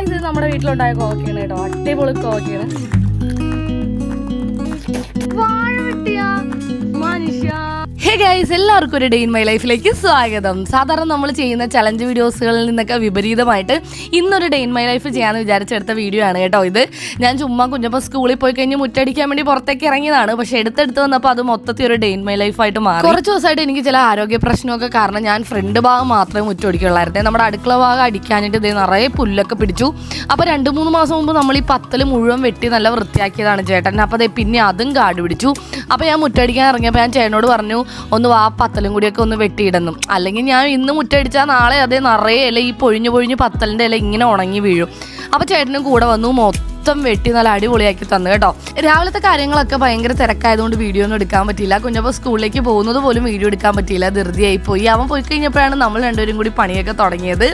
Guys ഇത് നമ്മുടെ വീട്ടിലുണ്ടായ കോവക്കയാണ് കേട്ടോ. അടിപൊളി കോവക്കയാണ് മനുഷ്യ ഹേ ഗൈസ് എല്ലാവർക്കും ഒരു ഡേ ഇൻ മൈ ലൈഫിലേക്ക് സ്വാഗതം. സാധാരണ നമ്മൾ ചെയ്യുന്ന ചലഞ്ച് വീഡിയോസുകളിൽ നിന്നൊക്കെ വിപരീതമായിട്ട് ഇന്നൊരു ഡേ ഇൻ മൈ ലൈഫ് ചെയ്യാന്ന് വിചാരിച്ചെടുത്ത വീഡിയോ ആണ് കേട്ടോ ഇത്. ഞാൻ ചുമ്മാ കുഞ്ഞപ്പോൾ സ്കൂളിൽ പോയി കഴിഞ്ഞ് മുറ്റടിക്കാൻ വേണ്ടി പുറത്തേക്ക് ഇറങ്ങിയതാണ്. പക്ഷെ എടുത്തെടുത്ത് വന്നപ്പോൾ അത് മൊത്തത്തിൽ ഒരു ഡേ ഇൻ മൈ ലൈഫായിട്ട് മാറി. കുറച്ച് ദിവസമായിട്ട് എനിക്ക് ചില ആരോഗ്യ പ്രശ്നമൊക്കെ കാരണം ഞാൻ ഫ്രണ്ട് ഭാഗം മാത്രമേ മുറ്റടിക്കുള്ളായിരുന്നു. നമ്മുടെ അടുക്കള ഭാഗം അടിക്കാനായിട്ട് ഇതേ നിറയെ പുല്ലൊക്കെ പിടിച്ചു. അപ്പോൾ രണ്ട് മൂന്ന് മാസം മുമ്പ് നമ്മൾ ഈ പത്തൽ മുഴുവൻ വെട്ടി നല്ല വൃത്തിയാക്കിയതാണ് ചേട്ടൻ. അപ്പോൾ ദേ പിന്നെ അതും കാട് പിടിച്ചു. അപ്പോൾ ഞാൻ മുറ്റടിക്കാൻ ഇറങ്ങിയപ്പോൾ ഞാൻ ചേട്ടനോട് പറഞ്ഞു ഒന്ന് വാ പത്തലും കൂടിയൊക്കെ ഒന്ന് വെട്ടിയിടുന്നു. അല്ലെങ്കിൽ ഞാൻ ഇന്ന് മുറ്റടിച്ചാൽ നാളെ അതേ നിറയെ ഇല ഈ പൊഴിഞ്ഞു പൊഴിഞ്ഞ് പത്തലിന്റെ ഇല ഇങ്ങനെ ഉണങ്ങി വീഴും. അപ്പോൾ ചേട്ടനും കൂടെ വന്നു മൊത്തം വെട്ടി നല്ല അടിപൊളിയാക്കി തന്നു കേട്ടോ. രാവിലത്തെ കാര്യങ്ങളൊക്കെ ഭയങ്കര തിരക്കായതുകൊണ്ട് വീഡിയോ ഒന്നും എടുക്കാൻ പറ്റിയില്ല. കുഞ്ഞപ്പോൾ സ്കൂളിലേക്ക് പോകുന്നത് പോലും വീഡിയോ എടുക്കാൻ പറ്റിയില്ല. ധൃതിയായി പോയി അവൻ പോയി കഴിഞ്ഞപ്പോഴാണ് നമ്മൾ രണ്ടുപേരും കൂടി പണിയൊക്കെ തുടങ്ങിയത്.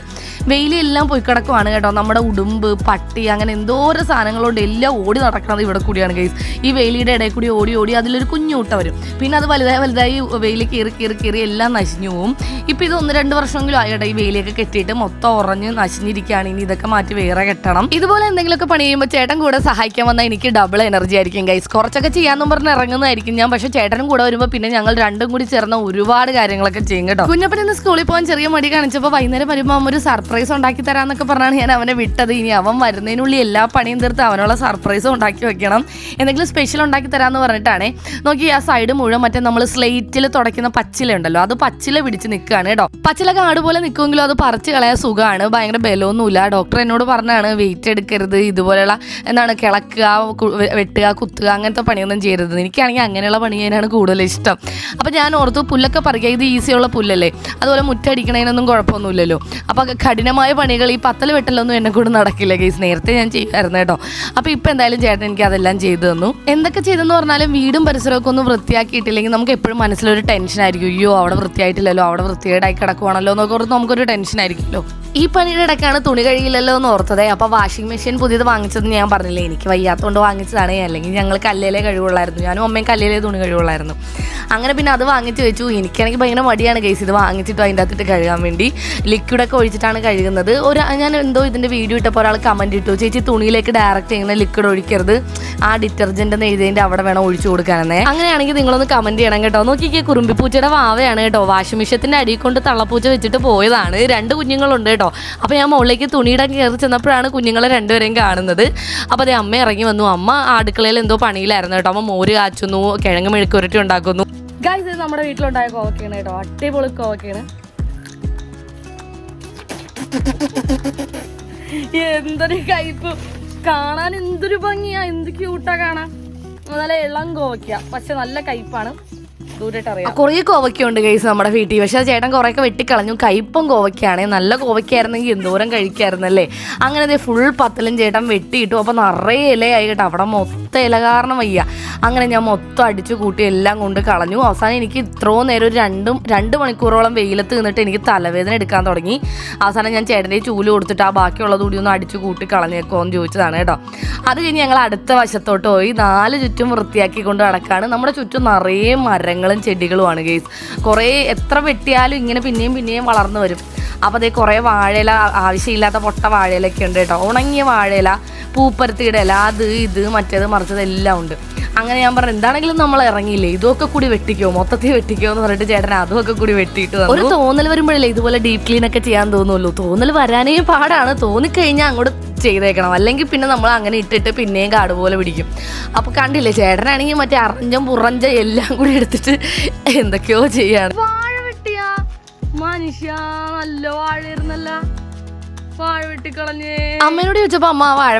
വെയിലെല്ലാം പോയി കിടക്കുവാണ് കേട്ടോ. നമ്മുടെ ഉടുമ്പ് പട്ടി അങ്ങനെ എന്തോരോ സാധനങ്ങളുണ്ട് എല്ലാം ഓടി നടക്കുന്നത് ഇവിടെ കൂടിയാണ് ഗൈസ് ഈ വെയിലിയുടെ ഇടയിൽ കൂടി ഓടി ഓടി അതിലൊരു കുഞ്ഞൂട്ട വരും. പിന്നെ അത് വലുതായി വലുതായി വെയിൽ കീറി കീറി കീറി എല്ലാം നശിഞ്ഞു പോവും. ഇപ്പം ഇത് ഒന്ന് രണ്ട് വർഷമെങ്കിലും ആയിട്ടെ ഈ വെയിലൊക്കെ കെട്ടിയിട്ട് മൊത്തം ഉറഞ്ഞ് നശിഞ്ഞിരിക്കുകയാണ്. ഇനി ഇതൊക്കെ മാറ്റി വേറെ കെട്ടണം. ഇതുപോലെ എന്തെങ്കിലുമൊക്കെ പണി ചെയ്യുമ്പോൾ ചേട്ടൻ കൂടെ സഹായിക്കാൻ വന്നാൽ എനിക്ക് ഡബിൾ എനർജി ആയിരിക്കും ഗൈസ് കുറച്ചൊക്കെ ചെയ്യാന്ന് പറഞ്ഞ് ഇറങ്ങുന്നതായിരിക്കും ഞാൻ പക്ഷെ ചേട്ടനും കൂടെ വരുമ്പോൾ പിന്നെ ഞങ്ങൾ രണ്ടും കൂടി ചേർന്ന ഒരുപാട് കാര്യങ്ങളൊക്കെ ചെയ്യും കേട്ടോ. കുഞ്ഞപ്പൻ ഇന്ന് സ്കൂളിൽ പോകാൻ ചെറിയ മടി കാണിച്ചപ്പോൾ വൈകുന്നേരം വരുമ്പോൾ അമ്മ ഒരു സർപ്രൈസ് ഉണ്ടാക്കി തരാന്നൊക്കെ പറഞ്ഞാണ് ഞാൻ അവനെ വിട്ടത്. ഇനി അവൻ വരുന്നതിനുള്ളിൽ എല്ലാ പണിയും തീർത്ത് അവനുള്ള സർപ്രൈസും ഉണ്ടാക്കി വെക്കണം. എന്തെങ്കിലും സ്പെഷ്യൽ ഉണ്ടാക്കി തരാമെന്ന് പറഞ്ഞിട്ടാണേ. നോക്കി ആ സൈഡ് മുഴുവൻ മറ്റേ നമ്മൾ സ്ലേറ്റിൽ തുടയ്ക്കുന്ന പച്ചില ഉണ്ടല്ലോ അത് പച്ചില പിടിച്ച് നിൽക്കുകയാണ് കേട്ടോ. പച്ചില കാട് പോലെ നിൽക്കുമെങ്കിലും അത് പറിച്ച് കളയാൻ സുഖമാണ്. ഭയങ്കര ബലമൊന്നുമില്ല. ഡോക്ടർ എന്നോട് പറഞ്ഞാണ് വെയിറ്റ് എടുക്കരുത്. ഇതുപോലെയുള്ള എന്താണ് കിളക്കുക വെട്ടുക കുത്തുക അങ്ങനത്തെ പണിയൊന്നും ചെയ്യരുത്. എനിക്കാണെങ്കിൽ അങ്ങനെയുള്ള പണി ചെയ്യാനാണ് കൂടുതൽ ഇഷ്ടം. അപ്പോൾ ഞാൻ ഓർത്തു പുല്ലൊക്കെ പറിക്കുക ഇത് ഈസിയുള്ള പുല്ലല്ലേ? അതുപോലെ മുറ്റടിക്കണതിനൊന്നും കുഴപ്പമൊന്നുമില്ലല്ലോ. അപ്പോൾ കഠിനമായ പണികൾ ഈ പത്തൽ വെട്ടലൊന്നും എന്നെ കൂടെ നടക്കില്ല ഗെയ്സ് നേരത്തെ ഞാൻ ചെയ്യുമായിരുന്നു കേട്ടോ. അപ്പോൾ ഇപ്പോൾ എന്തായാലും ചേട്ടൻ എനിക്ക് അതെല്ലാം ചെയ്തു തന്നു. എന്തൊക്കെ ചെയ്തെന്ന് പറഞ്ഞാലും വീടും പരിസരമൊക്കെ ഒന്ന് വൃത്തിയാക്കിയിട്ടില്ലെങ്കിൽ നമുക്ക് എപ്പോഴും മനസ്സിലൊരു ടെൻഷൻ ആയിരിക്കും. അയ്യോ അവിടെ വൃത്തിയായിട്ടില്ലല്ലോ അവിടെ വൃത്തികേടായി കിടക്കുവാണല്ലോ എന്നൊക്കെ ഓർത്ത് നമുക്കൊരു ടെൻഷൻ ആയിരിക്കുമല്ലോ. ഈ പണിയുടെ ഇടയ്ക്കാണ് തുണി കഴിയില്ലല്ലോ എന്ന് ഓർത്തത്. അപ്പോൾ വാഷിംഗ് മെഷീൻ പുതിയത് വാങ്ങിച്ചത് ഞാൻ പറഞ്ഞില്ലേ എനിക്ക് വയ്യാത്തതുകൊണ്ട് വാങ്ങിച്ചതാണ് അല്ലെങ്കിൽ ഞങ്ങൾ കല്ലിലേ കഴിവുള്ളായിരുന്നു ഞാനും അമ്മയും കല്ലിലേ തുണി കഴിവുള്ളായിരുന്നു അങ്ങനെ പിന്നെ അത് വാങ്ങിച്ച് വെച്ചു. എനിക്കാണെങ്കിൽ ഭയങ്കര മടിയാണ് കേസ് ഇത് വാങ്ങിച്ചിട്ട് അതിന്റെ അകത്തിട്ട് കഴുകാൻ വേണ്ടി. ലിക്വിഡൊക്കെ ഒഴിച്ചിട്ടാണ് കഴുകുന്നത്. ഒരു ഞാൻ എന്തോ ഇതിന്റെ വീഡിയോ ഇട്ടപ്പോൾ ഒരാൾ കമന്റ് ഇട്ടു. ചേച്ചി തുണിയിലേക്ക് ഡയറക്റ്റ് ചെയ്യുന്ന ലിക്വിഡ് ഒഴിക്കരുത്. ആ ഡിറ്റർജന്റ് എന്ന് എഴുതിയതിന്റെ അവിടെ വേണം ഒഴിച്ചു കൊടുക്കാനെന്നേ. അങ്ങനെയാണെങ്കിൽ നിങ്ങളൊന്ന് കമന്റ് ചെയ്യണം കേട്ടോ. നോക്കിക്കേ കുറുമ്പിപ്പൂച്ചയുടെ വാവയാണ് കേട്ടോ. വാഷിംഗ് മെഷീനത്തിന്റെ അടിയിൽ കൊണ്ട് തള്ളപ്പൂച്ച വെച്ചിട്ട് പോയതാണ്. രണ്ട് കുഞ്ഞുങ്ങളുണ്ട് കേട്ടോ. അപ്പോൾ ഞാൻ മുകളിലേക്ക് തുണിയിടാൻ കയറി ചെന്നപ്പോഴാണ് കുഞ്ഞുങ്ങളെ രണ്ടുപേരെയും കാണുന്നത്. അപ്പോൾ അതേ അമ്മ ഇറങ്ങി വന്നു. അമ്മ അടുക്കളയിൽ എന്തോ പണിയിലായിരുന്നു കേട്ടോ. അമ്മ മോര് കാച്ചുന്നു കിഴങ്ങ് മെഴുക്കുരട്ടി ഉണ്ടാക്കുന്നു. ഗൈസ് ഇത് നമ്മുടെ വീട്ടിലുണ്ടായ കോവക്കയാണ് കേട്ടോ. അടിപൊളി കോവക്കയാണ് എന്തൊരു കയ്പ്. കാണാൻ എന്തൊരു ഭംഗിയാ. എന്ത് ക്യൂട്ടാ കാണാൻ. നല്ല ഇളം കോവയ്ക്ക. പക്ഷെ നല്ല കയ്പാണ്. കുറേ കോവയ്ക്കുണ്ട് കേസ് നമ്മുടെ വീട്ടിൽ. പക്ഷെ അത് ചേട്ടൻ കുറേയൊക്കെ വെട്ടിക്കളഞ്ഞു. കയ്പം കോവയ്ക്കാണ്. നല്ല കോവയ്ക്കായിരുന്നെങ്കിൽ എന്തോരം കഴിക്കായിരുന്നല്ലേ? അങ്ങനെ ഫുൾ പത്തലും ചേട്ടൻ വെട്ടിയിട്ടു. അപ്പോൾ നിറയെ ഇലയായി കേട്ടോ. അവിടെ മൊത്തം ഇല കാരണം വയ്യ. അങ്ങനെ ഞാൻ മൊത്തം അടിച്ചു കൂട്ടി എല്ലാം കൊണ്ട് കളഞ്ഞു. അവസാനം എനിക്ക് ഇത്രയും നേരം ഒരു രണ്ടും രണ്ട് മണിക്കൂറോളം വെയിലത്ത് നിന്നിട്ട് എനിക്ക് തലവേദന എടുക്കാൻ തുടങ്ങി. അവസാനം ഞാൻ ചേട്ടന്റെ ചൂൽ കൊടുത്തിട്ട് ആ ബാക്കിയുള്ളത് കൂടി ഒന്ന് അടിച്ചു കൂട്ടി കളഞ്ഞേക്കോ എന്ന് ചോദിച്ചതാണ് കേട്ടോ. അത് കഴിഞ്ഞ് ഞങ്ങൾ അടുത്ത വശത്തോട്ട് പോയി. നാല് ചുറ്റും വൃത്തിയാക്കി കൊണ്ട് നടക്കാണ്. നമ്മുടെ ചുറ്റും നിറയെ മരങ്ങളും ചെടികളുമാണ് ഗെയ്സ് കുറേ എത്ര വെട്ടിയാലും ഇങ്ങനെ പിന്നെയും പിന്നെയും വളർന്നു വരും. അപ്പോൾ അതേ കുറേ വാഴയില ആവശ്യമില്ലാത്ത പൊട്ട വാഴയിലൊക്കെ ഉണ്ട് കേട്ടോ. ഉണങ്ങിയ വാഴയില പൂപ്പരത്തിയുടെ ഇല അത് ഇത് മറ്റേത് മറിച്ചത് എല്ലാം ഉണ്ട്. അങ്ങനെ ഞാൻ പറഞ്ഞു എന്താണെങ്കിലും നമ്മൾ ഇറങ്ങിയില്ലേ? ഇതൊക്കെ കൂടി വെട്ടിക്കോ മൊത്തത്തിൽ വെട്ടിക്കോ എന്ന് പറഞ്ഞിട്ട് ചേട്ടൻ അതൊക്കെ കൂടി വെട്ടിയിട്ട്. ഒരു തോന്നൽ വരുമ്പോഴല്ലേ ഇതുപോലെ ഡീപ് ക്ലീൻ ഒക്കെ ചെയ്യാൻ തോന്നുള്ളൂ? തോന്നൽ വരാനേ പാടാണ്. തോന്നിക്കഴിഞ്ഞാൽ അങ്ങോട്ട് ചെയ്തേക്കണം. അല്ലെങ്കിൽ പിന്നെ നമ്മൾ അങ്ങനെ ഇട്ടിട്ട് പിന്നെയും കാട് പോലെ പിടിക്കും. അപ്പോൾ കണ്ടില്ലേ ചേട്ടനാണെങ്കിൽ മറ്റേ അറഞ്ചം പുറഞ്ച എല്ലാം കൂടി എടുത്തിട്ട് എന്തൊക്കെയോ ചെയ്യാണ് വാഴ വെട്ടിയ. മനുഷ്യ നല്ല വാഴയായിരുന്നല്ല. വാഴ അമ്മയോട് ചോദിച്ചപ്പോൾ അമ്മ ആ വാഴ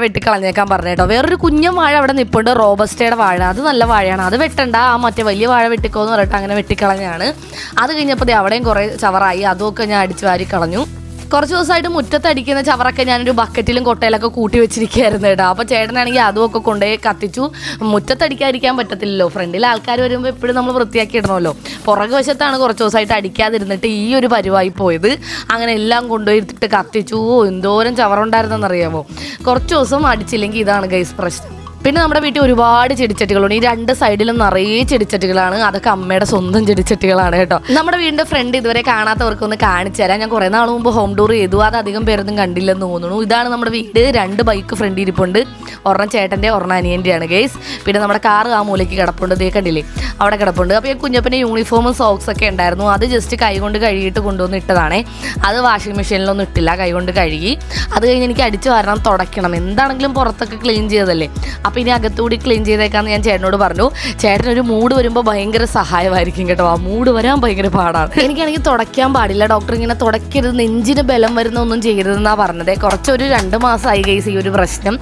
പറഞ്ഞു കേട്ടോ. വേറൊരു കുഞ്ഞൻ വാഴ അവിടെ നിപ്പുണ്ട് റോബസ്റ്റയുടെ വാഴ. അത് നല്ല വാഴയാണ്. അത് വെട്ടണ്ട. ആ മറ്റേ വലിയ വാഴ വെട്ടിക്കോന്ന് പറഞ്ഞിട്ട് അങ്ങനെ വെട്ടിക്കളഞ്ഞാണ് അത് കഴിഞ്ഞപ്പോൾ അവിടെയും കുറേ ചവറായി. അതൊക്കെ ഞാൻ അടിച്ചു വാരി കളഞ്ഞു. കുറച്ച് ദിവസമായിട്ട് മുറ്റത്തടിക്കുന്ന ചവറൊക്കെ ഞാനൊരു ബക്കറ്റിലും കൊട്ടയിലൊക്കെ കൂട്ടി വെച്ചിരിക്കുകയായിരുന്നു കേട്ടോ. അപ്പോൾ ചേട്ടനാണെങ്കിൽ അതുമൊക്കെ കൊണ്ടുപോയി കത്തിച്ചു. മുറ്റത്തടിക്കാതിരിക്കാൻ പറ്റത്തില്ലല്ലോ. ഫ്രണ്ടിൽ ആൾക്കാർ വരുമ്പോൾ എപ്പോഴും നമ്മൾ വൃത്തിയാക്കി ഇടണമല്ലോ പുറകു വശത്താണ് കുറച്ച് ദിവസമായിട്ട് അടിക്കാതിരുന്നിട്ട് ഈ ഒരു പരിവായി പോയത്. അങ്ങനെ എല്ലാം കൊണ്ടുപോയി എടുത്തിട്ട് കത്തിച്ചു. എന്തോരം ചവറുണ്ടായിരുന്നെന്നറിയാമോ കുറച്ച് ദിവസം അടിച്ചില്ലെങ്കിൽ ഇതാണ് ഗൈസ് പ്രശ്നം. പിന്നെ നമ്മുടെ വീട്ടിൽ ഒരുപാട് ചെടിച്ചട്ടികളുണ്ട്. ഈ രണ്ട് സൈഡിലും നിറയെ ചെടിച്ചട്ടികളാണ്. അതൊക്കെ അമ്മയുടെ സ്വന്തം ചെടിച്ചട്ടികളാണ് കേട്ടോ. നമ്മുടെ വീടിന്റെ ഫ്രണ്ട് ഇതുവരെ കാണാത്തവർക്കൊന്ന് കാണിച്ചു തരാം. ഞാൻ കുറേ നാൾ മുമ്പ് ഹോം ടൂർ ചെയ്തു. അത് അധികം പേരൊന്നും കണ്ടില്ലെന്ന് തോന്നുന്നു. ഇതാണ് നമ്മുടെ വീട്. രണ്ട് ബൈക്ക് ഫ്രണ്ട് ഇരിപ്പുണ്ട്. ഒരെണ്ണം ചേട്ടന്റെ ഒരെണ്ണം അനിയന്റെയാണ് ഗേസ് പിന്നെ നമ്മുടെ കാർ ആ മൂലയ്ക്ക് കിടപ്പുണ്ട്. ഇതേ കണ്ടില്ലേ? അവിടെ കിടപ്പുണ്ട്. അപ്പോൾ ഈ കുഞ്ഞപ്പന്റെ യൂണിഫോമും സോക്സ് ഒക്കെ ഉണ്ടായിരുന്നു. അത് ജസ്റ്റ് കൈ കൊണ്ട് കഴുകിയിട്ട് കൊണ്ടുവന്ന് ഇട്ടതാണേ. അത് വാഷിംഗ് മെഷീനിലൊന്നും ഇട്ടില്ല. കൈ കൊണ്ട് കഴുകി. അത് കഴിഞ്ഞ് എനിക്ക് അടിച്ചു വരണം തുടയ്ക്കണം. എന്താണെങ്കിലും പുറത്തൊക്കെ ക്ലീൻ ചെയ്തതല്ലേ? അപ്പോൾ ഇനി അകത്തുകൂടി ക്ലീൻ ചെയ്തേക്കാന്ന് ഞാൻ ചേട്ടനോട് പറഞ്ഞു. ചേട്ടൻ ഒരു മൂഡ് വരുമ്പോൾ ഭയങ്കര സഹായമായിരിക്കും കേട്ടോ. ആ മൂഡ് വരാൻ ഭയങ്കര പാടാണ്. എനിക്കാണെങ്കിൽ തുടയ്ക്കാൻ പാടില്ല. ഡോക്ടർ ഇങ്ങനെ തുടയ്ക്കരുത് നെഞ്ചിന് ബലം വരുന്ന ഒന്നും ചെയ്യരുതെന്നാണ് പറഞ്ഞത്. കുറച്ചൊരു രണ്ട് മാസമായി ഗൈസ് ഈ ഒരു പ്രശ്നം.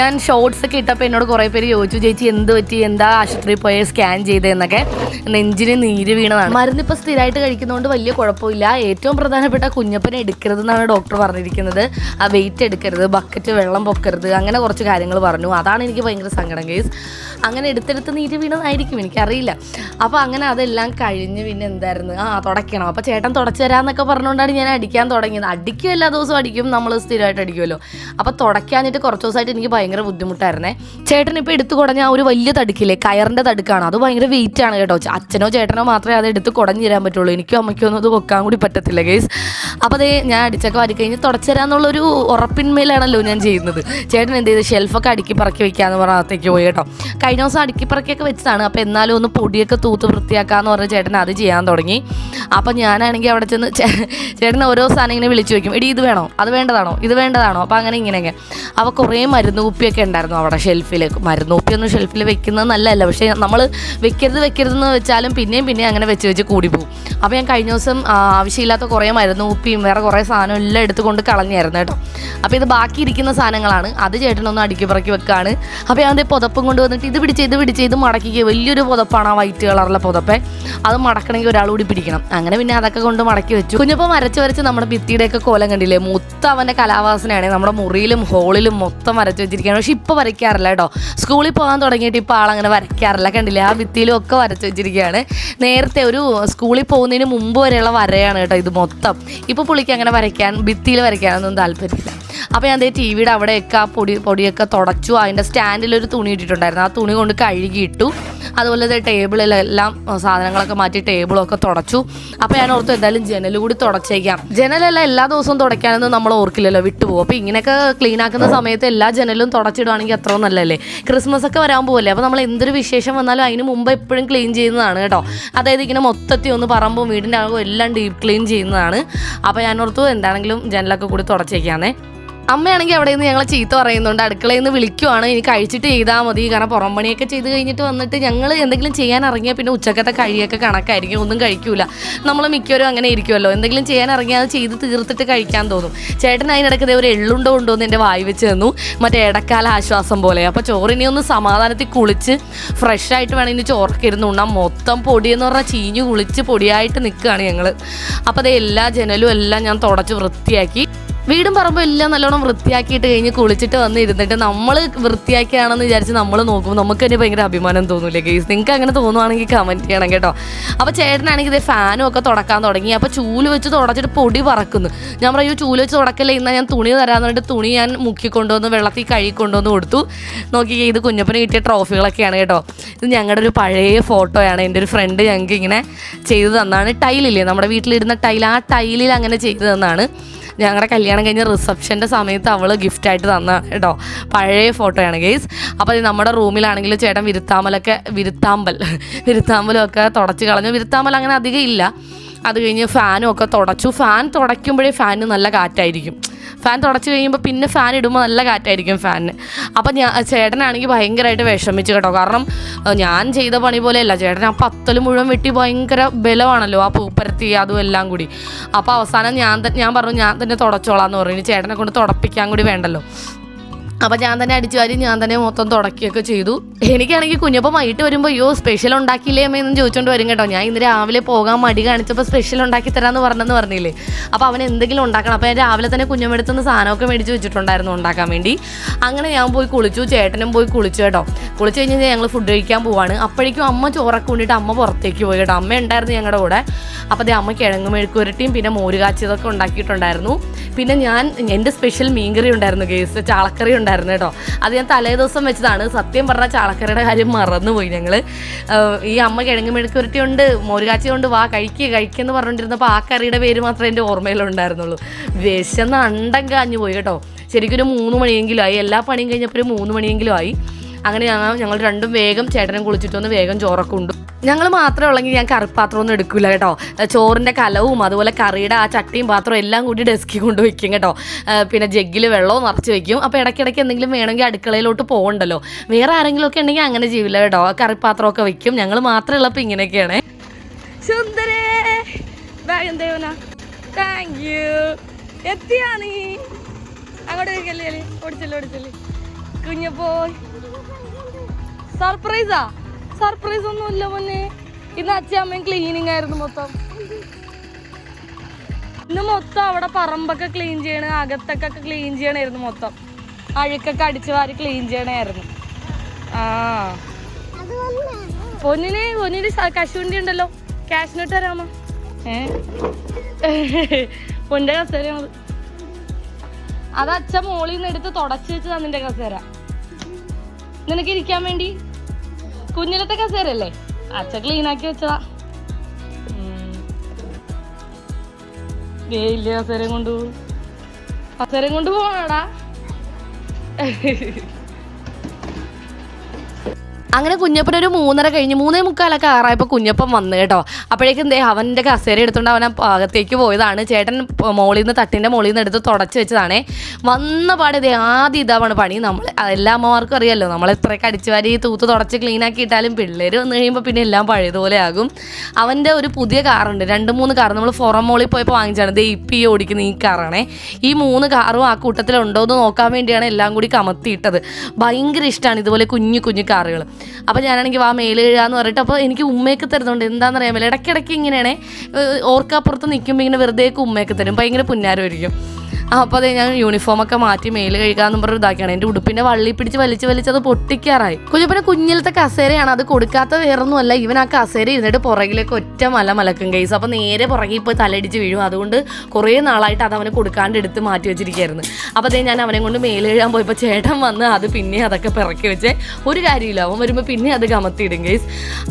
ഞാൻ ഷോർട്സ് ഒക്കെ ഇട്ടപ്പോൾ എന്നോട് കുറേ പേര് ചോദിച്ചു ചേച്ചി എന്ത് പറ്റി? എന്താ ആശുപത്രിയിൽ പോയി സ്കാൻ ചെയ്തതെന്നൊക്കെ നെഞ്ചിന് നീര് വീണതാണ്. മരുന്ന് ഇപ്പോൾ സ്ഥിരമായിട്ട് കഴിക്കുന്നതുകൊണ്ട് വലിയ കുഴപ്പമില്ല. ഏറ്റവും പ്രധാനപ്പെട്ട കുഞ്ഞപ്പനെ എടുക്കരുതെന്നാണ് ഡോക്ടർ പറഞ്ഞിരിക്കുന്നത്. ആ വെയിറ്റ് എടുക്കരുത് ബക്കറ്റ് വെള്ളം പൊക്കരുത് അങ്ങനെ കുറച്ച് കാര്യങ്ങൾ പറഞ്ഞു. അതാണ് എനിക്ക് ഭയങ്കര സങ്കടം കേസ് അങ്ങനെ എടുത്തെടുത്ത് നീര് വീണതായിരിക്കും എനിക്കറിയില്ല. അപ്പോൾ അങ്ങനെ അതെല്ലാം കഴിഞ്ഞ് പിന്നെ എന്തായിരുന്നു? ആ തുടയ്ക്കണം. അപ്പോൾ ചേട്ടൻ തുടച്ചു തരാമെന്നൊക്കെ പറഞ്ഞുകൊണ്ടാണ് ഞാൻ അടിക്കാൻ തുടങ്ങിയത്. അടിക്കും എല്ലാ ദിവസവും അടിക്കും നമ്മൾ സ്ഥിരമായിട്ട് അടിക്കുമല്ലോ. അപ്പോൾ തുടയ്ക്കാഞ്ഞിട്ട് കുറച്ച് ദിവസമായിട്ട് എനിക്ക് ഭയങ്കര ബുദ്ധിമുട്ടായിരുന്നേ. ചേട്ടൻ ഇപ്പോൾ എടുത്തു കുടഞ്ഞ ഒരു വലിയ തടുക്കില്ലേ കയറിന്റെ തടുക്കാണ്. അത് ഭയങ്കര വെയിറ്റ് ആണ് കേട്ടോ. അച്ഛനോ ചേട്ടനോ മാത്രമേ അത് എടുത്ത് കുടഞ്ഞു തരാൻ പറ്റുള്ളൂ. എനിക്കും അമ്മയ്ക്കോ ഒന്നും അത് വെക്കാൻ കൂടി പറ്റത്തില്ല ഗേസ് അപ്പോൾ അതേ ഞാൻ അടിച്ചൊക്കെ വാരി കഴിഞ്ഞ് തുടച്ചു തരാമെന്നുള്ളൊരു ഉറപ്പിന്മേലാണല്ലോ ഞാൻ ചെയ്യുന്നത്. ചേട്ടൻ എന്ത് ചെയ്ത്? ഷെൽഫൊക്കെ അടുക്കി പറക്കി വെക്കാന്ന് പറഞ്ഞ അകത്തേക്ക് പോയി കേട്ടോ. കഴിഞ്ഞ ദിവസം അടുക്കി പറക്കിയൊക്കെ വെച്ചതാണ്. അപ്പോൾ എന്നാലും ഒന്ന് പൊടിയൊക്കെ തൂത്ത് വൃത്തിയാക്കാന്ന് പറഞ്ഞ ചേട്ടൻ അത് ചെയ്യാൻ തുടങ്ങി. അപ്പോൾ ഞാനാണെങ്കിൽ അവിടെ ചെന്ന് ചേട്ടൻ ഓരോ സാധനം ഇങ്ങനെ വിളിച്ചു വയ്ക്കും എടി ഇത് വേണോ? അത് വേണ്ടതാണോ? ഇത് വേണ്ടതാണോ? അപ്പോൾ അങ്ങനെ ഇങ്ങനെയൊക്കെ. അപ്പോൾ കുറേ മരുന്ന് കുപ്പിയൊക്കെ ഉണ്ടായിരുന്നു അവിടെ ഷെൽഫിൽ മരുന്ന് കുപ്പിയൊന്നും ഷെൽഫിൽ വെക്കുന്നത് നല്ലതല്ല. പക്ഷേ നമ്മൾ വെക്കരുത് വെക്കരുതെന്ന് വെച്ചാലും പിന്നെയും പിന്നെയും അങ്ങനെ വെച്ച് വെച്ച് കൂടി പോകും അപ്പോൾ ഞാൻ കഴിഞ്ഞ ദിവസം ആവശ്യമില്ലാത്ത കുറേ മരുന്ന് കുപ്പിയും വേറെ കുറേ സാധനം എല്ലാം എടുത്തുകൊണ്ട് കളഞ്ഞായിരുന്നു കേട്ടോ. അപ്പോൾ ഇത് ബാക്കി ഇരിക്കുന്ന സാധനങ്ങളാണ്. അത് ചേട്ടനൊന്ന് അടുക്കി പറക്കി വെക്കാണ്. അപ്പോൾ ഞാൻ പുതപ്പും കൊണ്ടുവന്നിട്ട് ഇത് പിടിച്ച് ഇത് പിടിച്ച് ഇത് മടക്കിക്കുക വലിയൊരു പുതപ്പാണ് ആ വൈറ്റ് കളറിലെ പുതപ്പേ. അത് മടക്കണമെങ്കിൽ ഒരാൾ കൂടി പിടിക്കണം. അങ്ങനെ പിന്നെ അതൊക്കെ കൊണ്ട് മടക്കി വെച്ചു. കുഞ്ഞപ്പം വരച്ച് വരച്ച് നമ്മുടെ ഭിത്തിയുടെയൊക്കെ കോലം കണ്ടില്ലേ? മൊത്തം അവന്റെ കലാവാസനയാണ്. നമ്മുടെ മുറിയിലും ഹോളിലും മൊത്തം വരച്ച് വെച്ചിരിക്കുകയാണ്. പക്ഷെ ഇപ്പോൾ വരയ്ക്കാറില്ല കേട്ടോ. സ്കൂളിൽ പോകാൻ തുടങ്ങിയിട്ട് ഇപ്പോൾ ആളങ്ങനെ വരയ്ക്കാറില്ല. കണ്ടില്ലേ? ആ ഭിത്തിയിലും ഒക്കെ വരച്ച് വെച്ചിരിക്കുകയാണ്. നേരത്തെ ഒരു സ്കൂളിൽ പോകുന്നതിന് മുമ്പ് വരെയുള്ള വരയാണ് കേട്ടോ ഇത് മൊത്തം. ഇപ്പോൾ പുള്ളിക്ക് അങ്ങനെ വരയ്ക്കാൻ ഭിത്തിയിൽ വരയ്ക്കാനൊന്നും താല്പര്യമില്ല. അപ്പോൾ ഞാൻ ടി വിയുടെ അവിടെയൊക്കെ ആ പൊടി പൊടിയൊക്കെ തുടച്ചു. അതിന്റെ സ്റ്റാൻഡിലൊരു തുണി ഇട്ടിട്ടുണ്ടായിരുന്നു. ആ തുണി കൊണ്ട് കഴുകിയിട്ടു അതുപോലെ തന്നെ ടേബിളിലെല്ലാം സാധനങ്ങളൊക്കെ മാറ്റി ടേബിളൊക്കെ തുടച്ചു. അപ്പോൾ ഞാൻ ഓർത്തു എന്തായാലും ജനൽ കൂടി തുടച്ചേക്കാം. ജനലെല്ലാം എല്ലാ ദിവസവും തുടയ്ക്കാനൊന്നും നമ്മൾ ഓർക്കില്ലല്ലോ വിട്ടുപോകും. അപ്പോൾ ഇങ്ങനെയൊക്കെ ക്ലീൻ ആക്കുന്ന സമയത്ത് എല്ലാ ജനലും തുടച്ചിടുവാണെങ്കിൽ അത്ര നല്ലല്ലേ ക്രിസ്മസ് ഒക്കെ വരാൻ പോകല്ലേ അപ്പോൾ നമ്മൾ എന്തൊരു വിശേഷം വന്നാലും അതിന് മുമ്പ് എപ്പോഴും ക്ലീൻ ചെയ്യുന്നതാണ് കേട്ടോ. അതായത് ഇങ്ങനെ മൊത്തത്തിൽ ഒന്ന് പറമ്പും വീടിന്റെ ആകും എല്ലാം ഡീപ്പ് ക്ലീൻ ചെയ്യുന്നതാണ്. അപ്പോൾ ഞാൻ ഓർത്തു എന്താണെങ്കിലും ജനലൊക്കെ കൂടി തുടച്ചേക്കാന്നേ. അമ്മയാണെങ്കിൽ അവിടെ നിന്ന് ഞങ്ങളെ ചീത്ത പറയുന്നുണ്ട്. അടുക്കളയിൽ നിന്ന് വിളിക്കുവാണ്. ഇനി കഴിച്ചിട്ട് ചെയ്താൽ മതി. കാരണം പുറം പണിയൊക്കെ ചെയ്ത് കഴിഞ്ഞിട്ട് വന്നിട്ട് ഞങ്ങൾ എന്തെങ്കിലും ചെയ്യാൻ ഇറങ്ങിയാൽ പിന്നെ ഉച്ചക്കത്തെ കഴിയൊക്കെ കണക്കായിരിക്കും. ഒന്നും കഴിക്കൂല. നമ്മൾ മിക്കവരും അങ്ങനെ ഇരിക്കുമല്ലോ എന്തെങ്കിലും ചെയ്യാൻ ഇറങ്ങിയാൽ അത് ചെയ്ത് തീർത്തിട്ട് കഴിക്കാൻ തോന്നും. ചേട്ടൻ അതിനിടയ്ക്ക് ഒരു എള്ളുണ്ടോ ഉണ്ടോ എന്ന് എന്റെ വായി വെച്ച് തന്നു. മറ്റേ ഇടക്കാല ആശ്വാസം പോലെ. അപ്പോൾ ചോറിനെ ഒന്ന് സമാധാനത്തിൽ കുളിച്ച് ഫ്രഷ് ആയിട്ട് വേണം ഇനി ചോറൊക്കെ ഇരുന്ന് മൊത്തം പൊടിയെന്ന് പറഞ്ഞാൽ ചീഞ്ഞു കുളിച്ച് പൊടിയായിട്ട് നിൽക്കുകയാണ് ഞങ്ങൾ അപ്പോൾ അത് എല്ലാ ജനലും എല്ലാം ഞാൻ തുടച്ച് വൃത്തിയാക്കി. വീടും പറമ്പും എല്ലാം നല്ലോണം വൃത്തിയാക്കിയിട്ട് കഴിഞ്ഞ് കുളിച്ചിട്ട് വന്ന് ഇരുന്നിട്ട് നമ്മൾ വൃത്തിയാക്കിയാണെന്ന് വിചാരിച്ച് നമ്മൾ നോക്കും നമുക്ക് തന്നെ ഭയങ്കര അഭിമാനം തോന്നൂലേ ഗെയ്സ് നിങ്ങൾക്ക് അങ്ങനെ തോന്നുവാണെങ്കിൽ കമന്റ് ചെയ്യണം കേട്ടോ. അപ്പോൾ ചേട്ടനാണെങ്കിൽ ഇത് ഫാനും ഒക്കെ തുടക്കാൻ തുടങ്ങി. അപ്പോൾ ചൂൽ വെച്ച് തുടച്ചിട്ട് പൊടി പറക്കുന്നു ഞാൻ പറയൂ ചൂൽ വെച്ച് തുടക്കല്ലേ ഇന്നാ ഞാൻ തുണി തരാമെന്ന് പറഞ്ഞിട്ട് തുണി ഞാൻ മുക്കി കൊണ്ടുവന്ന് വെള്ളത്തിൽ കഴുകി കൊണ്ടുവന്ന് കൊടുത്തു. നോക്കി ഇത് കുഞ്ഞപ്പന് കിട്ടിയ ട്രോഫികളൊക്കെയാണ് കേട്ടോ. ഇത് ഞങ്ങളുടെ ഒരു പഴയ ഫോട്ടോയാണ്. എന്റെ ഒരു ഫ്രണ്ട് ഞങ്ങൾക്ക് ഇങ്ങനെ ചെയ്തു തന്നാണ് ടൈലില്ലേ? നമ്മുടെ വീട്ടിലിരുന്ന ടൈൽ. ആ ടൈലിൽ അങ്ങനെ ചെയ്തു തന്നാണ്. ഞങ്ങളുടെ കല്യാണം കഴിഞ്ഞ റിസപ്ഷന്റെ സമയത്ത് അവൾ ഗിഫ്റ്റായിട്ട് തന്ന കേട്ടോ പഴയ ഫോട്ടോയാണ് ഗെയ്സ് അപ്പോൾ നമ്മുടെ റൂമിലാണെങ്കിൽ ചേട്ടൻ വിരുത്താമ്പലൊക്കെ വിരുത്താമ്പൽ വിരുത്താമ്പലമൊക്കെ തുടച്ച് കളഞ്ഞു. വിരുത്താമ്പൽ അങ്ങനെ അധികം ഇല്ല. അത് കഴിഞ്ഞ് ഫാനും ഒക്കെ തുടച്ചു. ഫാൻ തുടയ്ക്കുമ്പോഴേ ഫാനിന് നല്ല കാറ്റായിരിക്കും. ഫാൻ തുടച്ച് കഴിയുമ്പോൾ പിന്നെ ഫാൻ ഇടുമ്പോൾ നല്ല കാറ്റായിരിക്കും ഫാനിന്. അപ്പം ഞാൻ ചേട്ടനാണെങ്കിൽ ഭയങ്കരമായിട്ട് വിഷമിച്ചു കേട്ടോ. കാരണം ഞാൻ ചെയ്ത പണി പോലെയല്ല. ചേട്ടൻ ആ പത്തൽ മുഴുവൻ വെട്ടി ഭയങ്കര ബലമാണല്ലോ ആ പൂപ്പരത്തി അതും എല്ലാം കൂടി. അപ്പോൾ അവസാനം ഞാൻ ഞാൻ പറഞ്ഞു ഞാൻ തന്നെ തുടച്ചോളാം എന്ന് പറഞ്ഞു ചേട്ടനെ കൊണ്ട് തുടപ്പിക്കാൻ കൂടി വേണ്ടല്ലോ. അപ്പം ഞാൻ തന്നെ അടിച്ചു വാരി ഞാൻ തന്നെ മൊത്തം തുടക്കുകയൊക്കെ ചെയ്തു. എനിക്കാണെങ്കിൽ കുഞ്ഞപ്പം വൈകിട്ട് വരുമ്പോൾ അയ്യോ സ്പെഷ്യൽ ഉണ്ടാക്കിയില്ലേ അമ്മ എന്നും ചോദിച്ചോണ്ട് വരും കേട്ടോ. ഞാൻ ഇന്ന് രാവിലെ പോകാൻ മടി കാണിച്ചപ്പോൾ സ്പെഷ്യൽ ഉണ്ടാക്കി തരാന്ന് പറഞ്ഞെന്ന് പറഞ്ഞില്ലേ. അപ്പോൾ അവൻ എന്തെങ്കിലും ഉണ്ടാക്കണം. അപ്പോൾ ഞാൻ രാവിലെ തന്നെ കുഞ്ഞമ്മടുത്തുനിന്ന് സാധനമൊക്കെ മേടിച്ച് വെച്ചിട്ടുണ്ടായിരുന്നു ഉണ്ടാക്കാൻ വേണ്ടി. അങ്ങനെ ഞാൻ പോയി കുളിച്ചു ചേട്ടനും പോയി കുളിച്ചു കേട്ടോ. കുളിച്ച് കഴിഞ്ഞ് ഞങ്ങൾ ഫുഡ് കഴിക്കാൻ പോവാണ്. അപ്പോഴേക്കും അമ്മ ചോറൊക്കെ കൊണ്ടിട്ട് അമ്മ പുറത്തേക്ക് പോയി കേട്ടോ. അമ്മ ഉണ്ടായിരുന്നു ഞങ്ങളുടെ കൂടെ. അപ്പോൾ അതേ അമ്മ കിഴങ്ങ് മെഴുക്കുരട്ടിയും പിന്നെ മോര് കാച്ചിയതൊക്കെ ഉണ്ടാക്കിയിട്ടുണ്ടായിരുന്നു. പിന്നെ ഞാൻ എന്റെ സ്പെഷ്യൽ മീൻകറി ഉണ്ടായിരുന്നു കേസ് ചാളക്കറി ഉണ്ടായിരുന്നു കേട്ടോ. അത് ഞാൻ തലേ ദിവസം വെച്ചതാണ്. സത്യം പറഞ്ഞാൽ ചാളക്കറിയുടെ കാര്യം മറന്നുപോയി ഞങ്ങൾ ഈ അമ്മ കിഴങ്ങ് മെഴുക്കുരുട്ടി ഉണ്ട് മോരുകാച്ചി കൊണ്ട് വാ കഴിക്കുക കഴിക്കുമെന്ന് പറഞ്ഞുകൊണ്ടിരുന്നപ്പോൾ ആ കറിയുടെ പേര് മാത്രമേ എന്റെ ഓർമ്മയിലുണ്ടായിരുന്നുള്ളൂ വിശന്ന് അണ്ടം കാഞ്ഞു പോയി കേട്ടോ. ശരിക്കും ഒരു മൂന്ന് മണിയെങ്കിലും ആയി. എല്ലാ പണിയും കഴിഞ്ഞപ്പോൾ ഒരു മൂന്ന് മണിയെങ്കിലും ആയി. അങ്ങനെ ഞങ്ങൾ ഞങ്ങൾ രണ്ടും വേഗം ചേട്ടനും കുളിച്ചിട്ട് വന്ന് വേഗം ചോറൊക്കെ ഉണ്ട്. ഞങ്ങൾ മാത്രമേ ഉള്ളെങ്കിൽ ഞാൻ കറിപ്പാത്രം ഒന്നും എടുക്കില്ല കേട്ടോ ചോറിന്റെ കലവും അതുപോലെ കറിയുടെ ആ ചട്ടിയും പാത്രവും എല്ലാം കൂടി ഡെസ്കിൽ കൊണ്ട് വെക്കും കേട്ടോ. പിന്നെ ജഗ്ഗിൽ വെള്ളവും നിറച്ച് വയ്ക്കും അപ്പോൾ ഇടയ്ക്കിടയ്ക്ക് എന്തെങ്കിലും വേണമെങ്കിൽ അടുക്കളയിലോട്ട് പോകണ്ടല്ലോ. വേറെ ആരെങ്കിലും ഒക്കെ ഉണ്ടെങ്കിൽ അങ്ങനെ ചെയ്യില്ല കേട്ടോ. കറിപ്പാത്രമൊക്കെ വയ്ക്കും ഞങ്ങൾ മാത്രമേ ഉള്ളപ്പോൾ ഇങ്ങനെയൊക്കെയാണ്. സുന്ദരേ നീ? അങ്ങോട്ട് ഓടിച്ചല്ലേ ഓടിച്ചല്ലേ. സർപ്രൈസാ സർപ്രൈസ് ഒന്നും ഇല്ല മുന്നേ ഇന്ന് അച്ഛയമ്മയും ക്ലീനിങ് ആയിരുന്നു മൊത്തം. ഇന്ന് മൊത്തം അവിടെ പറമ്പൊക്കെ ക്ലീൻ ചെയ്യണ അകത്തൊക്കെ ക്ലീൻ ചെയ്യണായിരുന്നു മൊത്തം. അഴുക്കൊക്കെ അടിച്ചു വാരി ക്ലീൻ ചെയ്യണായിരുന്നു. ആ. പൊന്നിന് പൊന്നിന് കശുവണ്ടി ഉണ്ടല്ലോ. ക്യാഷിനിട്ട് തരാമോ ഏ? പൊന്റെ കസേര അത് അച്ഛൻ മോളിൽ നിന്ന് എടുത്ത് തുടച്ചു വെച്ച് തന്നിന്റെ കസേര. നിനക്ക് ഇരിക്കാൻ വേണ്ടി? കുഞ്ഞിലത്തെ കസേരല്ലേ അച്ഛ ക്ലീൻ ആക്കി വെച്ചതാ. ഉം. കസേരം കൊണ്ടു കസേരം കൊണ്ട് പോവാടാ. അങ്ങനെ കുഞ്ഞപ്പൻ ഒരു മൂന്നര കഴിഞ്ഞ് മൂന്നേ മുക്കാലൊക്കെ ആറായപ്പോൾ കുഞ്ഞപ്പൻ വന്നു കേട്ടോ. അപ്പോഴേക്കും എന്തേ അവന്റെ കസേര എടുത്തുകൊണ്ട് അവൻ അകത്തേക്ക് പോയതാണ്. ചേട്ടൻ മോളിൽ നിന്ന് തട്ടിന്റെ മോളിൽ നിന്ന് എടുത്ത് തുടച്ച് വെച്ചതാണേ. വന്ന പാടെ ആദ്യം ഇതാവാണ് പണി. നമ്മൾ എല്ലാ അമ്മമാർക്കും അറിയാമല്ലോ നമ്മൾ ഇത്രയൊക്കെ അടിച്ചു വാരി തൂത്ത് തുടച്ച് ക്ലീൻ ആക്കി ഇട്ടാലും പിള്ളേർ വന്നു കഴിയുമ്പോൾ പിന്നെ എല്ലാം പഴയതുപോലെ ആകും. അവന്റെ ഒരു പുതിയ കാറുണ്ട്. രണ്ട് മൂന്ന് കാർ നമ്മൾ ഫോറം മോളിൽ പോയപ്പോൾ വാങ്ങിച്ചാണ് ദേ ഇപ്പം ഈ ഓടിക്കുന്ന ഈ കാറാണേ. ഈ മൂന്ന് കാറും ആ കൂട്ടത്തിലുണ്ടോ എന്ന് നോക്കാൻ വേണ്ടിയാണ് എല്ലാം കൂടി കമത്തിയിട്ടത്. ഭയങ്കര ഇഷ്ടമാണ് ഇതുപോലെ കുഞ്ഞു കുഞ്ഞു കാറുകൾ അപ്പോൾ ഞാനാണെങ്കിൽ വാ എഴുതാന്ന് പറഞ്ഞിട്ട് അപ്പോൾ എനിക്ക് ഉമ്മയൊക്കെ തരുന്നുണ്ട്. എന്താണെന്ന് അറിയാമല്ലോ ഇടയ്ക്കിടയ്ക്ക് ഇങ്ങനെയാണേ ഓർക്കാപ്പുറത്ത് നിൽക്കുമ്പോൾ ഇങ്ങനെ വെറുതെയൊക്കെ ഉമ്മയൊക്കെ തരും. ഭയങ്കര പുന്നാരമായിരിക്കും. അപ്പോൾ അതെ ഞാൻ യൂണിഫോമൊക്കെ മാറ്റി മേൽ കഴുകാന്ന് പറഞ്ഞ് ഇതാക്കിയാണ്. എന്റെ ഉടുപ്പിന്റെ വള്ളി പിടിച്ച് വലിച്ച് വലിച്ച് അത് പൊട്ടിക്കാറായി. കുഞ്ഞപ്പനെ കുഞ്ഞിലത്തെ കസേരയാണ്. അത് കൊടുക്കാത്ത വേറൊന്നുമല്ല. ഇവൻ ആ കസേര ഇരുന്നിട്ട് പുറകിലേക്ക് ഒറ്റ മല മലക്കും കേസ് അപ്പോൾ നേരെ പുറകിൽ പോയി തലടിച്ച് വീഴും. അതുകൊണ്ട് കുറേ നാളായിട്ട് അത് അവന് കൊടുക്കാണ്ട് എടുത്ത് മാറ്റി വെച്ചിരിക്കുകയായിരുന്നു. അപ്പോൾ അതേ ഞാൻ അവനെ കൊണ്ട് മേൽ കഴുകാൻ പോയപ്പോൾ ചേട്ടൻ വന്ന് അത് പിന്നെ അതൊക്കെ പിറക്കി വെച്ച് ഒരു കാര്യമില്ല അവൻ വരുമ്പോൾ പിന്നെ അത് കമത്തിയിടും കേസ്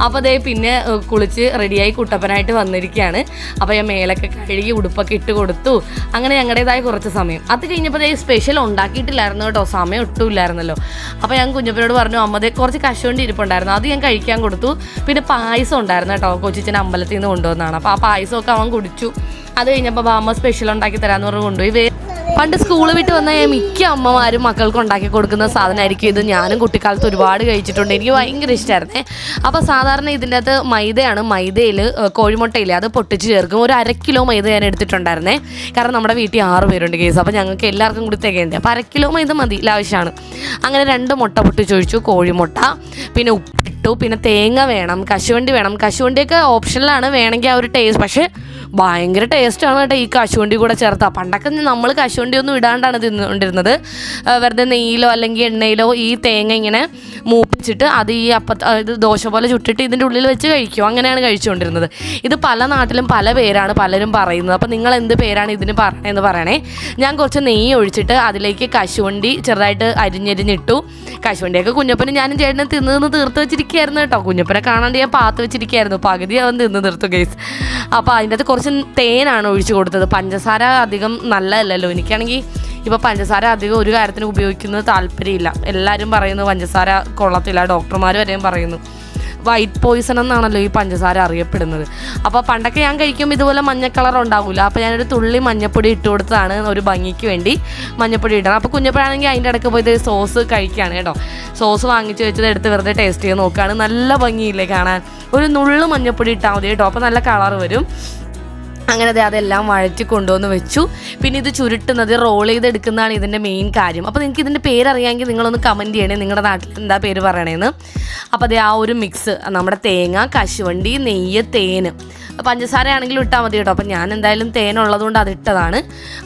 അപ്പോൾ അതേ പിന്നെ കുളിച്ച് റെഡിയായി കുട്ടപ്പനായിട്ട് വന്നിരിക്കുകയാണ്. അപ്പോൾ ഞാൻ മേലൊക്കെ കഴുകി ഉടുപ്പൊക്കെ ഇട്ട് കൊടുത്തു. അങ്ങനെ ഞങ്ങളുടേതായ കുറച്ച് സമയം. അത് കഴിഞ്ഞപ്പോൾ ഈ സ്പെഷ്യൽ ഉണ്ടാക്കിയിട്ടില്ലായിരുന്നു കേട്ടോ. സമയം ഒട്ടും ഇല്ലായിരുന്നല്ലോ അപ്പോൾ ഞാൻ കുഞ്ഞപ്പനോട് പറഞ്ഞു അമ്മതേ കുറച്ച് കശുവണ്ടി ഇരിപ്പുണ്ടായിരുന്നു. അത് ഞാൻ കഴിക്കാൻ കൊടുത്തു. പിന്നെ പായസം ഉണ്ടായിരുന്നു കേട്ടോ കൊച്ചിച്ചൻ അമ്പലത്തിൽ നിന്ന് കൊണ്ടുവന്നതാണ് അപ്പോൾ ആ പായസമൊക്കെ അവൻ കുടിച്ചു. അത് കഴിഞ്ഞപ്പോൾ ബാമ്മ സ്പെഷ്യൽ ഉണ്ടാക്കി തരാമെന്ന് പറഞ്ഞു കൊണ്ടുപോയി. പണ്ട് സ്കൂൾ വിട്ട് വന്ന മിക്ക അമ്മമാരും മക്കൾക്ക് ഉണ്ടാക്കി കൊടുക്കുന്ന സാധനമായിരിക്കും ഇത്. ഞാനും കുട്ടിക്കാലത്ത് ഒരുപാട് കഴിച്ചിട്ടുണ്ട്. എനിക്ക് ഭയങ്കര ഇഷ്ടമായിരുന്നേ അപ്പോൾ സാധാരണ ഇതിന്റെ അകത്ത് മൈദയാണ്. മൈദയിൽ കോഴിമുട്ടയില്ലേ അത് പൊട്ടിച്ച് ചേർക്കും. ഒരു അര കിലോ മൈദ ഞാൻ എടുത്തിട്ടുണ്ടായിരുന്നേ. കാരണം നമ്മുടെ വീട്ടിൽ ആറ് പേരുണ്ട് കേസ് അപ്പോൾ ഞങ്ങൾക്ക് എല്ലാവർക്കും കൂടി തികയുണ്ട് അപ്പോൾ അര കിലോ മൈദ മതി ആവശ്യമാണ് അങ്ങനെ രണ്ട് മുട്ട പൊട്ടിച്ചൊഴിച്ചു കോഴിമുട്ട പിന്നെ ഉപ്പിട്ടു പിന്നെ തേങ്ങ വേണം കശുവണ്ടി വേണം. കശുവണ്ടിയൊക്കെ ഓപ്ഷനിലാണ് വേണമെങ്കിൽ ആ ഒരു ടേസ്റ്റ് പക്ഷേ ഭയങ്കര ടേസ്റ്റാണ് കേട്ടോ ഈ കശുവണ്ടി കൂടെ ചേർത്താ. പണ്ടൊക്കെ നമ്മൾ കശുവണ്ടി ഒന്നും ഇടാണ്ടാണ് തിന്നുകൊണ്ടിരുന്നത് വെറുതെ നെയ്യിലോ അല്ലെങ്കിൽ എണ്ണയിലോ ഈ തേങ്ങ ഇങ്ങനെ മൂപ്പിച്ചിട്ട് അത് ഈ അപ്പ അതായത് ദോശ പോലെ ചുട്ടിട്ട് ഇതിന്റെ ഉള്ളിൽ വെച്ച് കഴിക്കും. അങ്ങനെയാണ് കഴിച്ചുകൊണ്ടിരുന്നത്. ഇത് പല നാട്ടിലും പല പേരാണ് പലരും പറയുന്നത്. അപ്പോൾ നിങ്ങൾ എന്ത് പേരാണ് ഇതിന് പറയണതെന്ന് പറയണേ. ഞാൻ കുറച്ച് നെയ്യ് ഒഴിച്ചിട്ട് അതിലേക്ക് കശുവണ്ടി ചെറുതായിട്ട് അരിഞ്ഞരിഞ്ഞിട്ടു കശുവണ്ടിയൊക്കെ കുഞ്ഞപ്പന് ഞാനും ചേട്ടനും തിന്ന് തീർത്ത് വെച്ചിരിക്കുകയായിരുന്നു കേട്ടോ. കുഞ്ഞപ്പനെ കാണാണ്ട് ഞാൻ പാത്ത് വെച്ചിരിക്കുകയായിരുന്നു. പകുതി അവൻ തിന്ന് തീർത്തു ഗൈസ്. അപ്പോൾ അതിന്റെ അകത്ത് കുറച്ച് തേനാണ് ഒഴിച്ചു കൊടുത്തത്. പഞ്ചസാര അധികം നല്ലതല്ലല്ലോ. എനിക്കാണെങ്കിൽ ഇപ്പോൾ പഞ്ചസാര അധികം ഒരു കാര്യത്തിന് ഉപയോഗിക്കുന്നത് താല്പര്യമില്ല. എല്ലാവരും പറയുന്നു പഞ്ചസാര കൊള്ളത്തില്ല ഡോക്ടർമാർ വരെയും പറയുന്നു. വൈറ്റ് പോയിസൺ എന്നാണല്ലോ ഈ പഞ്ചസാര അറിയപ്പെടുന്നത്. അപ്പോൾ പണ്ടൊക്കെ ഞാൻ കഴിക്കുമ്പോൾ ഇതുപോലെ മഞ്ഞ കളർ ഉണ്ടാവില്ല അപ്പോൾ ഞാനൊരു തുള്ളി മഞ്ഞപ്പൊടി ഇട്ട് കൊടുത്തതാണ് ഒരു ഭംഗിക്ക് വേണ്ടി മഞ്ഞപ്പൊടി ഇടണം. അപ്പോൾ കുഞ്ഞപ്പോഴാണെങ്കിൽ അതിന്റെ ഇടയ്ക്ക് പോയത് സോസ് കഴിക്കുകയാണ് കേട്ടോ. സോസ് വാങ്ങിച്ച് വെച്ചത് എടുത്ത് വെറുതെ ടേസ്റ്റ് ചെയ്ത് നോക്കുകയാണ് നല്ല ഭംഗിയില്ലേ കാണാൻ. ഒരു നുള്ളു മഞ്ഞപ്പൊടി ഇട്ടാൽ മതി കേട്ടോ. അപ്പോൾ നല്ല കളർ വരും. അങ്ങനെ ദേ അതെല്ലാം വഴറ്റി കൊണ്ടുവന്ന് വെച്ചു. പിന്നെ ഇത് ചുരുട്ടുന്നത് റോൾ ചെയ്തെടുക്കുന്നതാണ് ഇതിന്റെ മെയിൻ കാര്യം. അപ്പോൾ നിങ്ങൾക്ക് ഇതിന്റെ പേരറിയാമെങ്കിൽ നിങ്ങളൊന്ന് കമന്റ് ചെയ്യണേ. നിങ്ങളുടെ നാട്ടിൽ എന്താ പേര് പറയണേന്ന്. അപ്പോൾ അതേ ആ ഒരു മിക്സ് നമ്മുടെ തേങ്ങ കശുവണ്ടി നെയ്യ് തേന് പഞ്ചസാര ആണെങ്കിലും ഇട്ടാൽ മതി കേട്ടോ. അപ്പോൾ ഞാൻ എന്തായാലും തേനുള്ളതുകൊണ്ട് കൊണ്ട് അതിട്ടതാണ്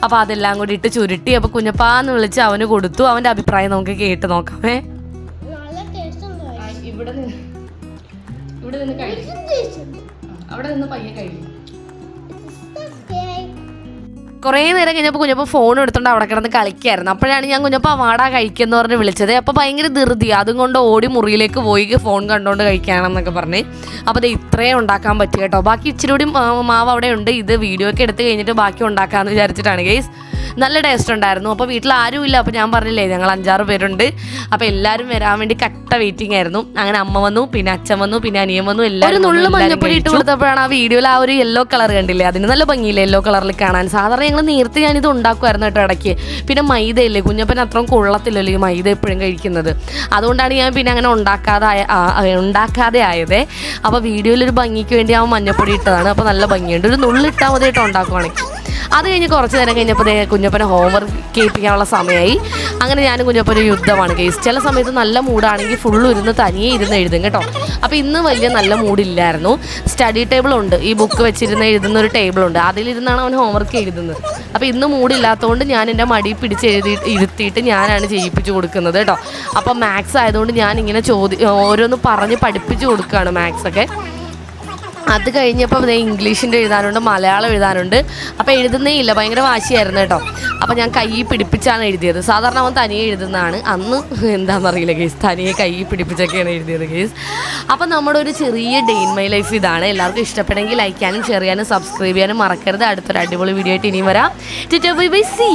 അപ്പോൾ അതെല്ലാം കൂടി ഇട്ട് ചുരുട്ടി. അപ്പോൾ കുഞ്ഞപ്പാന്ന് വിളിച്ച് അവന് കൊടുത്തു. അവന്റെ അഭിപ്രായം നമുക്ക് കേട്ട് നോക്കാമേ. നല്ല ടേസ്റ്റ് ഉണ്ട് ഇവിടെ നിന്ന് ഇവിടെ നിന്ന് കഴിക്കും അവിടെ നിന്ന് പയ്യെ കഴിക്കും. കുറേ നേരം കഴിഞ്ഞപ്പോൾ കുഞ്ഞപ്പം ഫോൺ എടുത്തോണ്ട് അവിടെ കിടന്ന് കളിക്കായിരുന്നു. അപ്പോഴാണ് ഞാൻ കുഞ്ഞപ്പം വാടാ കഴിക്കുമെന്ന് പറഞ്ഞ് വിളിച്ചത്. അപ്പോൾ ഭയങ്കര ധൃതി. അതും കൊണ്ട് ഓടി മുറിയിലേക്ക് പോയി ഫോൺ കണ്ടുകൊണ്ട് കഴിക്കാണെന്നൊക്കെ പറഞ്ഞ്. അപ്പോൾ അത് ഇത്രയും ഉണ്ടാക്കാൻ പറ്റും കേട്ടോ. ബാക്കി ഇച്ചിരി കൂടി മാവ് അവിടെ ഉണ്ട്. ഇത് വീഡിയോ ഒക്കെ എടുത്ത് കഴിഞ്ഞിട്ട് ബാക്കി ഉണ്ടാക്കാമെന്ന് വിചാരിച്ചിട്ടാണ് ഗെയ്സ് നല്ല ടേസ്റ്റ് ഉണ്ടായിരുന്നു. അപ്പോൾ വീട്ടിൽ ആരും ഇല്ല. അപ്പോൾ ഞാൻ പറഞ്ഞില്ലേ ഞങ്ങൾ അഞ്ചാറ് പേരുണ്ട്. അപ്പോൾ എല്ലാവരും വരാൻ വേണ്ടി കട്ട വെയിറ്റിംഗ് ആയിരുന്നു. അങ്ങനെ അമ്മ വന്നു പിന്നെ അച്ഛൻ വന്നു പിന്നെ അനിയൻ വന്നു. എല്ലാവരും നുള്ളു മഞ്ഞപ്പൊടി ഇട്ട് കൊടുത്തപ്പോഴാണ് ആ വീഡിയോയിൽ ആ ഒരു യെല്ലോ കളർ കണ്ടില്ലേ? അതിന് നല്ല ഭംഗിയില്ല യെല്ലോ കളറിൽ കാണാൻ? സാധാരണ ഞങ്ങൾ നേരത്തെ ഞാനിത് ഉണ്ടാക്കുമായിരുന്നു കേട്ടോ ഇടയ്ക്ക്. പിന്നെ മൈദയില്ലേ കുഞ്ഞപ്പൻ അത്രയും കൊള്ളത്തില്ലല്ലോ ഈ മൈദ എപ്പോഴും കഴിക്കുന്നത്. അതുകൊണ്ടാണ് ഞാൻ പിന്നെ അങ്ങനെ ഉണ്ടാക്കാതെ ഉണ്ടാക്കാതെ ആയതേ. അപ്പോൾ വീഡിയോയിൽ ഒരു ഭംഗിക്ക് വേണ്ടി ആ മഞ്ഞപ്പൊടി ഇട്ടതാണ്. അപ്പോൾ നല്ല ഭംഗിയുണ്ട്. ഒരു നുള്ളിട്ടാൽ മതി കേട്ടോ ഉണ്ടാക്കുവാണെങ്കിൽ. അത് കഴിഞ്ഞ് കുറച്ച് നേരം കഴിഞ്ഞപ്പോൾ കുഞ്ഞപ്പനെ ഹോംവർക്ക് കേൾപ്പിക്കാനുള്ള സമയമായി അങ്ങനെ ഞാനും കുഞ്ഞപ്പനെ യുദ്ധമാണ് കേസ് ചില സമയത്ത് നല്ല മൂഡാണെങ്കിൽ ഫുള്ള് ഇരുന്ന് തനിയെ ഇരുന്ന് എഴുതും കേട്ടോ. അപ്പോൾ ഇന്ന് വലിയ നല്ല മൂഡില്ലായിരുന്നു. സ്റ്റഡി ടേബിൾ ഉണ്ട്. ഈ ബുക്ക് വെച്ചിരുന്ന് എഴുതുന്ന ഒരു ടേബിൾ ഉണ്ട്. അതിലിരുന്നാണ് അവൻ ഹോംവർക്ക് എഴുതുന്നത്. അപ്പോൾ ഇന്ന് മൂടില്ലാത്തതുകൊണ്ട് ഞാൻ എന്റെ മടി പിടിച്ച് എഴുതി ഇരുത്തിയിട്ട് ഞാനാണ് ചെയ്യിപ്പിച്ച് കൊടുക്കുന്നത് കേട്ടോ. അപ്പോൾ മാത്സ് ആയതുകൊണ്ട് ഞാൻ ഇങ്ങനെ ചോദി ഓരോന്ന് പറഞ്ഞ് പഠിപ്പിച്ച് കൊടുക്കുകയാണ് മാത്സ് ഒക്കെ. അത് കഴിഞ്ഞപ്പോൾ ഇതേ ഇംഗ്ലീഷിന്റെ എഴുതാനുണ്ട് മലയാളം എഴുതാനുണ്ട്. അപ്പോൾ എഴുതുന്നേ ഇല്ല ഭയങ്കര വാശിയായിരുന്നു കേട്ടോ. അപ്പോൾ ഞാൻ കൈ പിടിപ്പിച്ചാണ് എഴുതിയത്. സാധാരണ അവൻ തനിയെ എഴുതുന്നതാണ്. അന്ന് എന്താണെന്നറിയില്ല കേസ് തനിയെ കൈ പിടിപ്പിച്ചൊക്കെയാണ് എഴുതിയത് കേസ് അപ്പോൾ നമ്മുടെ ഒരു ചെറിയ ഡേ ഇൻ മൈ ലൈഫ് ഇതാണ്. എല്ലാവർക്കും ഇഷ്ടപ്പെടുമെങ്കിൽ ലൈക്ക് ചെയ്യാനും ഷെയർ ചെയ്യാനും സബ്സ്ക്രൈബ് ചെയ്യാനും മറക്കരുത്. അടുത്തൊരു അടിപൊളി വീഡിയോ ആയിട്ട് ഇനിയും വരാം. Bye bye see